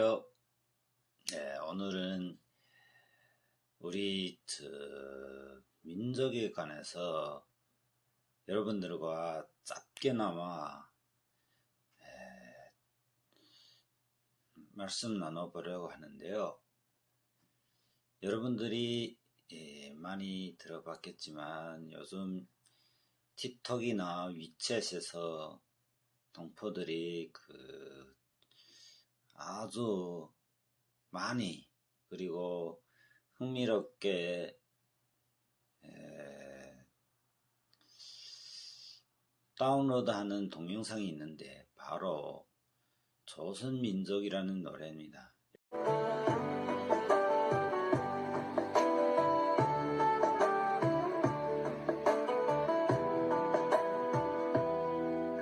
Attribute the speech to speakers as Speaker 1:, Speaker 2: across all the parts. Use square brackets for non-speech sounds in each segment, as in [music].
Speaker 1: 네, 오늘은 우리 저, 민족에 관해서 여러분들과 짧게나마 에, 말씀 나눠보려고 하는데요. 여러분들이 예, 많이 들어봤겠지만 요즘 틱톡이나 위챗에서 동포들이 그 아주 많이 그리고 흥미롭게 에, 다운로드하는 동영상이 있는데 바로 조선민족이라는 노래입니다.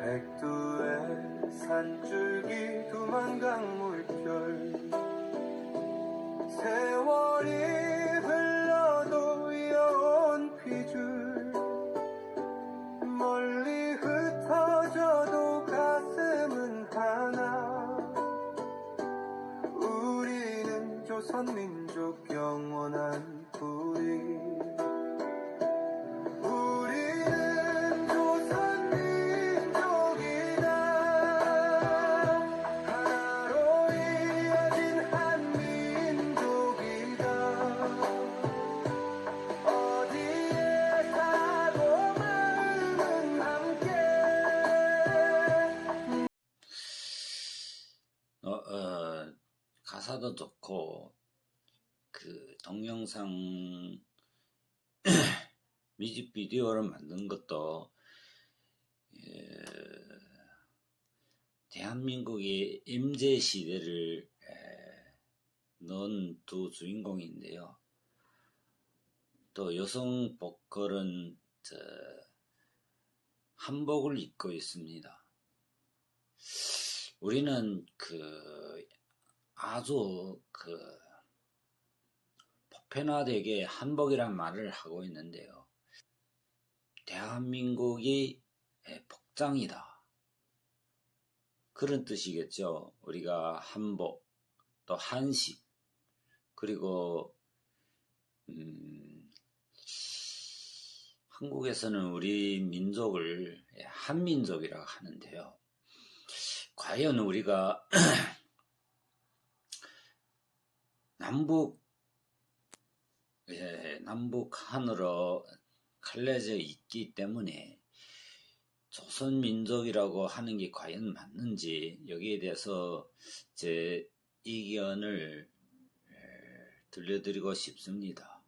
Speaker 2: 백두의 산줄기 두만강
Speaker 1: 가사도 좋고 그 동영상 [clears throat] 뮤직비디오를 만든 것도 예, 대한민국의 임제 시대를 에, 넣은 두 주인공인데요. 또 여성 보컬은 저, 한복을 입고 있습니다. 우리는 그 아주 그 보편화되게 한복이란 말을 하고 있는데요. 대한민국이 복장이다. 그런 뜻이겠죠. 우리가 한복, 또 한식, 그리고 음, 한국에서는 우리 민족을 한민족이라고 하는데요. 과연 우리가 [clears throat] 남북 예, 남북한으로 갈라져 있기 때문에 조선 민족이라고 하는 게 과연 맞는지 여기에 대해서 제 의견을 에, 들려드리고 싶습니다.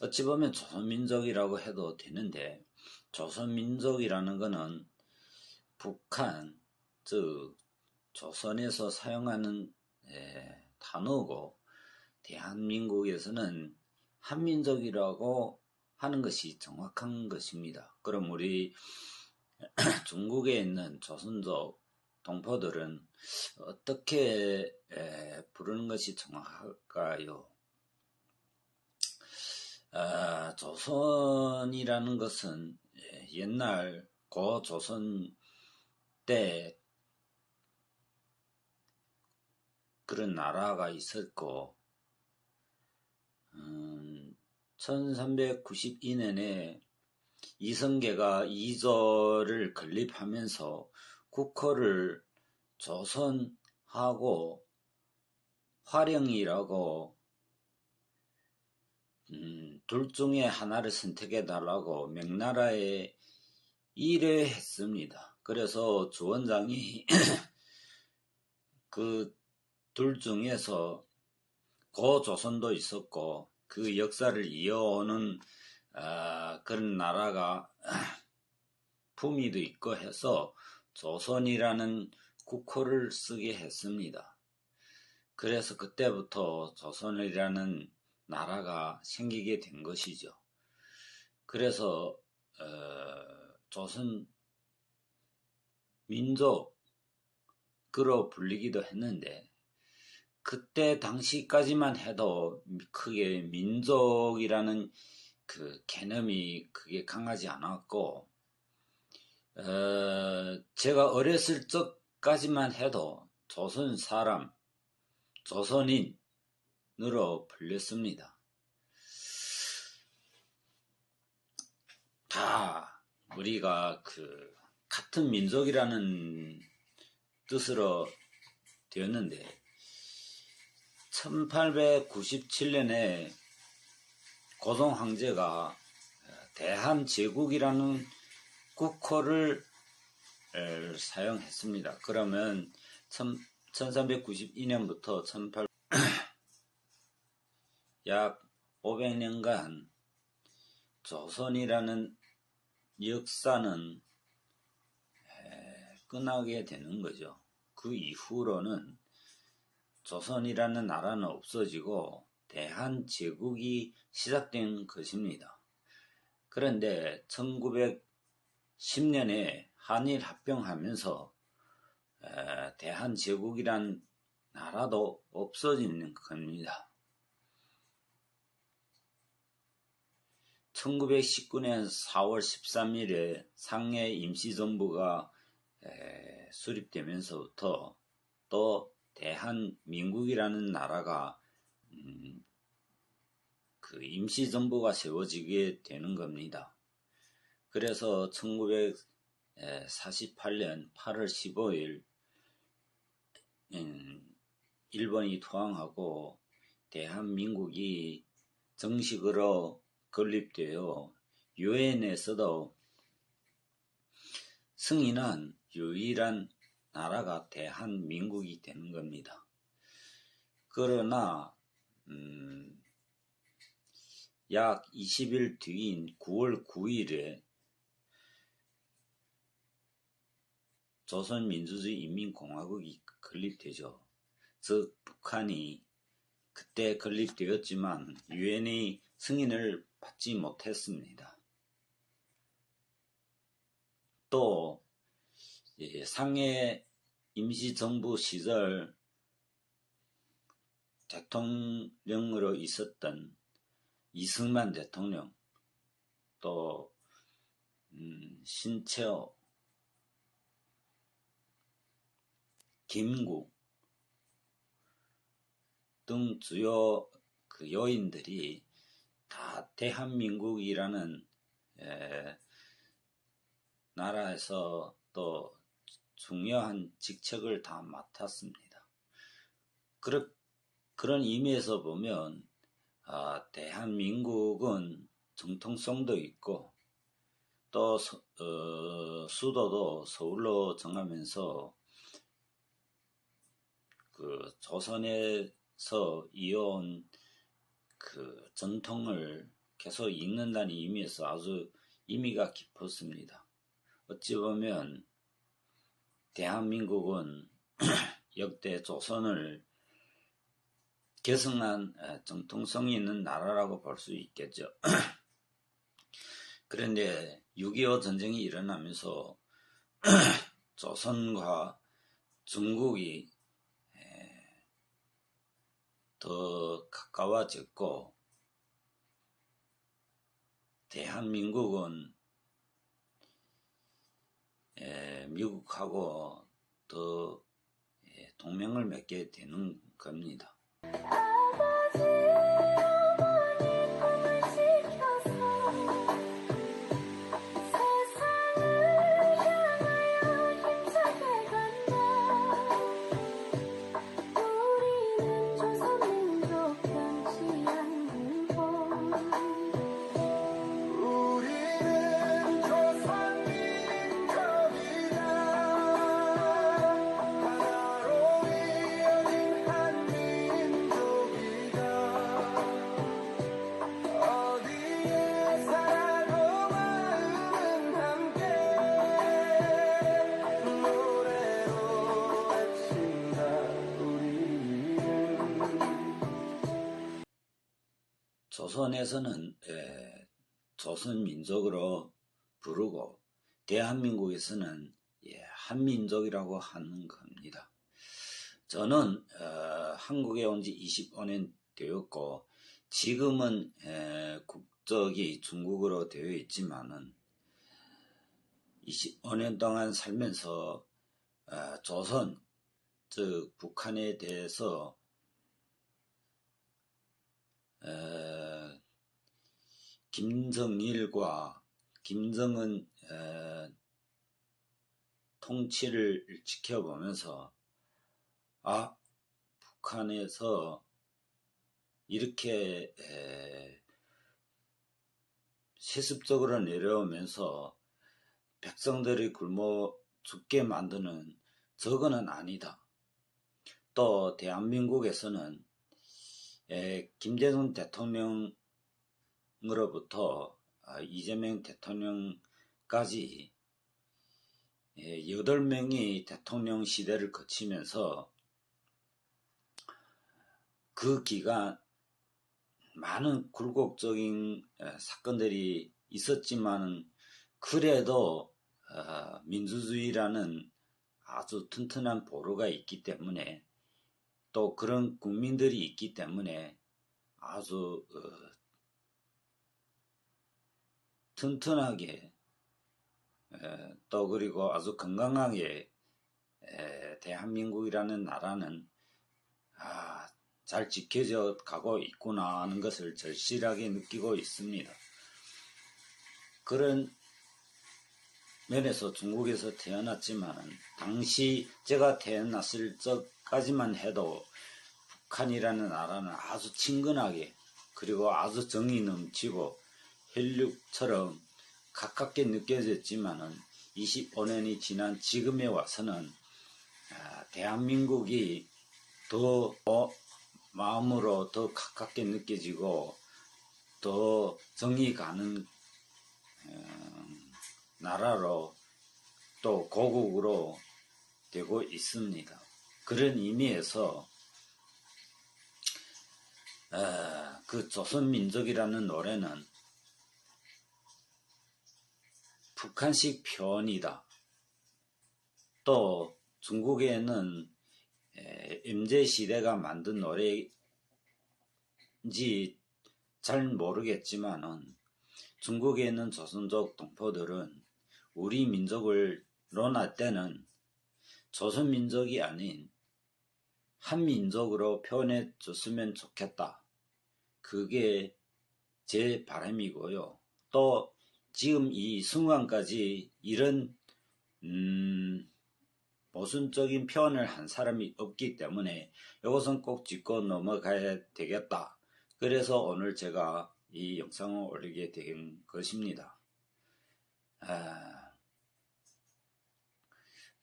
Speaker 1: 어찌 보면 조선 민족이라고 해도 되는데 조선 민족이라는 것은 북한, 즉 조선에서 사용하는 에, 단어고 대한민국에서는 한민족이라고 하는 것이 정확한 것입니다. 그럼 우리 [clears throat] 중국에 있는 조선족 동포들은 어떻게 에, 부르는 것이 정확할까요? 아, 조선이라는 것은 옛날 고조선 때 그런 나라가 있었고 음, 1392년에 이성계가 이조를 건립하면서 국호를 조선하고 화령이라고 음, 둘 중에 하나를 선택해 달라고 명나라에 일회했습니다. 그래서 주원장이 [clears throat] 그 둘 중에서 고조선도 있었고 그 역사를 이어오는 어, 그런 나라가 [clears throat] 품위도 있고 해서 조선이라는 국호를 쓰게 했습니다. 그래서 그때부터 조선이라는 나라가 생기게 된 것이죠. 그래서 어, 조선 민족으로 불리기도 했는데 그때 당시까지만 해도 크게 민족이라는 그 개념이 크게 강하지 않았고 어, 제가 어렸을 적까지만 해도 조선 사람 조선인으로 불렸습니다. 다 우리가 그 같은 민족이라는 뜻으로 되었는데 1897년에 고종 황제가 대한 제국이라는 국호를 에, 사용했습니다. 그러면 1392년부터 18... [clears throat] 약 500년간 조선이라는 역사는 에, 끝나게 되는 거죠. 그 이후로는 조선이라는 나라는 없어지고 대한제국이 시작된 것입니다. 그런데 1910년에 한일 합병하면서 대한제국이란 나라도 없어지는 겁니다. 1919년 4월 13일에 상해 임시정부가 수립되면서부터 또 대한민국이라는 나라가 음, 그 임시정부가 세워지게 되는 겁니다. 그래서 1948년 8월 15일 음, 일본이 투항하고 대한민국이 정식으로 건립되어 유엔에서도 승인한 유일한 나라가 대한민국이 되는 겁니다. 그러나 음, 약 20일 뒤인 9월 9일에 조선민주주의 인민공화국이 건립되죠. 즉 북한이 그때 건립되었지만 유엔의 승인을 받지 못했습니다. 또 상해 임시정부 시절 대통령으로 있었던 이승만 대통령, 또 음, 신채호, 김구 등 주요 그 요인들이 다 대한민국이라는 에, 나라에서 또 중요한 직책을 다 맡았습니다. 그러, 그런 의미에서 보면 아, 대한민국은 정통성도 있고 또 어, 수도도 서울로 정하면서 그 조선에서 이어온 그 전통을 계속 잇는다는 의미에서 아주 의미가 깊었습니다. 어찌 보면 대한민국은 [clears throat] 역대 조선을 개성한 정통성이 있는 나라라고 볼 수 있겠죠. [clears throat] 그런데 6.25 전쟁이 일어나면서 [clears throat] 조선과 중국이 더 가까워졌고 대한민국은 미국하고 더 동맹을 맺게 되는 겁니다. 조선에서는 에, 조선 민족으로 부르고 대한민국에서는 예, 한민족이라고 하는 겁니다. 저는 어, 한국에 온 지 25년 되었고 지금은 에, 국적이 중국으로 되어 있지만은 25년 동안 살면서 어, 조선 즉 북한에 대해서 에, 김정일과 김정은 에, 통치를 지켜보면서 아 북한에서 이렇게 에, 세습적으로 내려오면서 백성들이 굶어 죽게 만드는 저거는 아니다. 또 대한민국에서는 에, 김대중 대통령 으로부터 아, 이재명 대통령까지 에, 여덟 명이 대통령 시대를 거치면서 그 기간 많은 굴곡적인 에, 사건들이 있었지만 그래도 어, 민주주의라는 아주 튼튼한 보루가 있기 때문에 또 그런 국민들이 있기 때문에 아주 어, 튼튼하게 에, 또 그리고 아주 건강하게 에, 대한민국이라는 나라는 아, 잘 지켜져 가고 있구나 하는 것을 절실하게 느끼고 있습니다. 그런 면에서 중국에서 태어났지만 당시 제가 태어났을 적까지만 해도 북한이라는 나라는 아주 친근하게 그리고 아주 정이 넘치고 혈육처럼 가깝게 느껴졌지만은 25년이 지난 지금에 와서는 아, 대한민국이 더 어, 마음으로 더 가깝게 느껴지고 더 정이 가는 음, 나라로 또 고국으로 되고 있습니다. 그런 의미에서 어, 그 조선민족이라는 노래는 북한식 표현이다. 또 중국에는 임제 시대가 만든 노래인지 잘 모르겠지만은 중국에 있는 조선족 동포들은 우리 민족을 논할 때는 조선 민족이 아닌 한 민족으로 표현해 줬으면 좋겠다. 그게 제 바람이고요. 또 지금 이 순간까지 이런 음, 모순적인 표현을 한 사람이 없기 때문에 이것은 꼭 짚고 넘어가야 되겠다. 그래서 오늘 제가 이 영상을 올리게 된 것입니다. 아,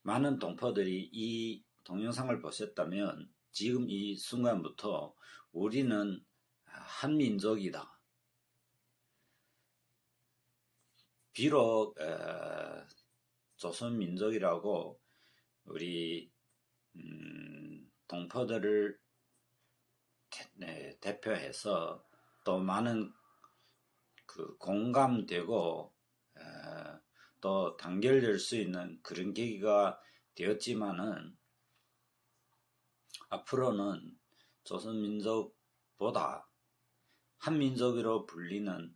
Speaker 1: 많은 동포들이 이 동영상을 보셨다면 지금 이 순간부터 우리는 한민족이다. 비록 에, 조선민족이라고 우리 음, 동포들을 대, 네, 대표해서 또 많은 그 공감되고 에, 또 단결될 수 있는 그런 계기가 되었지만은 앞으로는 조선민족보다 한민족으로 불리는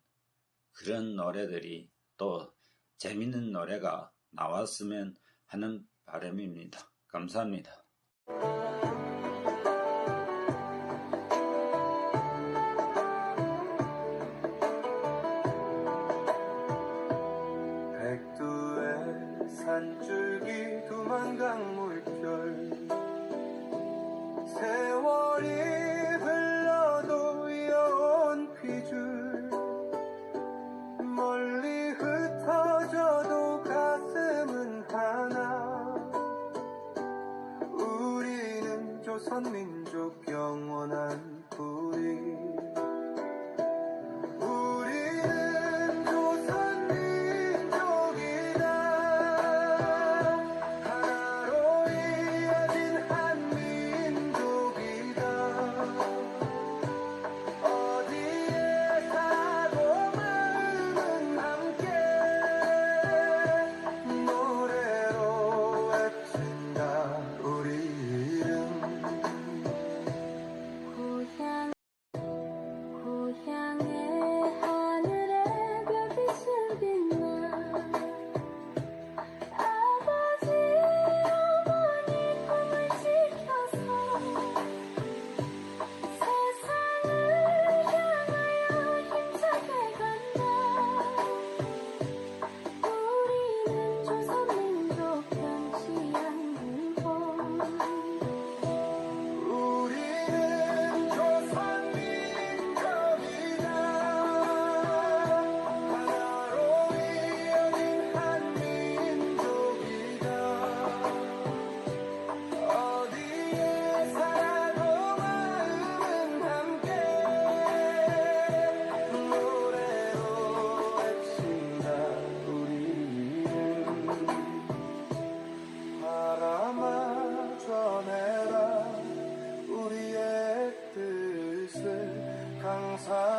Speaker 1: 그런 노래들이 또 재밌는 노래가 나왔으면 하는 바람입니다. 감사합니다.
Speaker 2: 백두의 산줄기 두만강 물결 조선민족 영원한 사나